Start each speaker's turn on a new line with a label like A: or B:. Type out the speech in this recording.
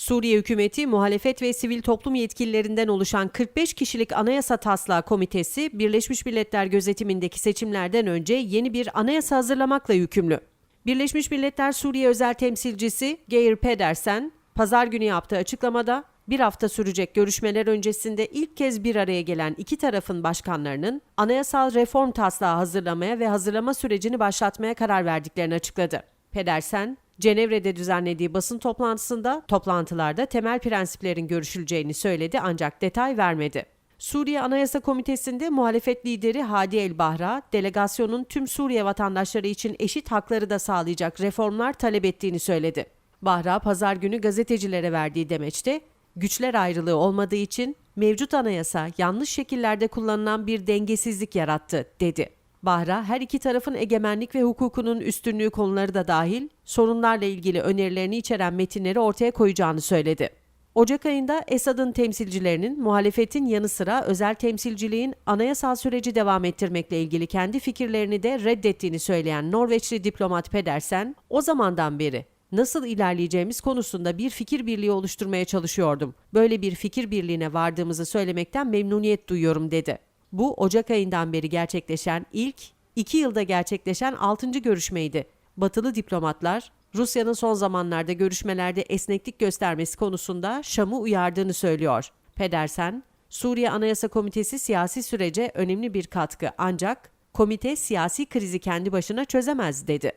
A: Suriye hükümeti, muhalefet ve sivil toplum yetkililerinden oluşan 45 kişilik Anayasa Taslağı Komitesi, Birleşmiş Milletler gözetimindeki seçimlerden önce yeni bir anayasa hazırlamakla yükümlü. Birleşmiş Milletler Suriye Özel Temsilcisi Geir Pedersen, pazar günü yaptığı açıklamada, bir hafta sürecek görüşmeler öncesinde ilk kez bir araya gelen iki tarafın başkanlarının anayasal reform taslağı hazırlamaya ve hazırlama sürecini başlatmaya karar verdiklerini açıkladı. Pedersen, Cenevre'de düzenlediği basın toplantısında toplantılarda temel prensiplerin görüşüleceğini söyledi ancak detay vermedi. Suriye Anayasa Komitesi'nde muhalefet lideri Hadi El Bahra, delegasyonun tüm Suriye vatandaşları için eşit hakları da sağlayacak reformlar talep ettiğini söyledi. Bahra, pazar günü gazetecilere verdiği demeçte, güçler ayrılığı olmadığı için mevcut anayasa yanlış şekillerde kullanılan bir dengesizlik yarattı, dedi. Bahra, her iki tarafın egemenlik ve hukukunun üstünlüğü konuları da dahil sorunlarla ilgili önerilerini içeren metinleri ortaya koyacağını söyledi. Ocak ayında Esad'ın temsilcilerinin muhalefetin yanı sıra özel temsilciliğin anayasal süreci devam ettirmekle ilgili kendi fikirlerini de reddettiğini söyleyen Norveçli diplomat Pedersen, o zamandan beri nasıl ilerleyeceğimiz konusunda bir fikir birliği oluşturmaya çalışıyordum. Böyle bir fikir birliğine vardığımızı söylemekten memnuniyet duyuyorum dedi. Bu Ocak ayından beri gerçekleşen ilk, iki yılda gerçekleşen altıncı görüşmeydi. Batılı diplomatlar, Rusya'nın son zamanlarda görüşmelerde esneklik göstermesi konusunda Şam'ı uyardığını söylüyor. Pedersen, Suriye Anayasa Komitesi siyasi sürece önemli bir katkı ancak komite siyasi krizi kendi başına çözemez dedi.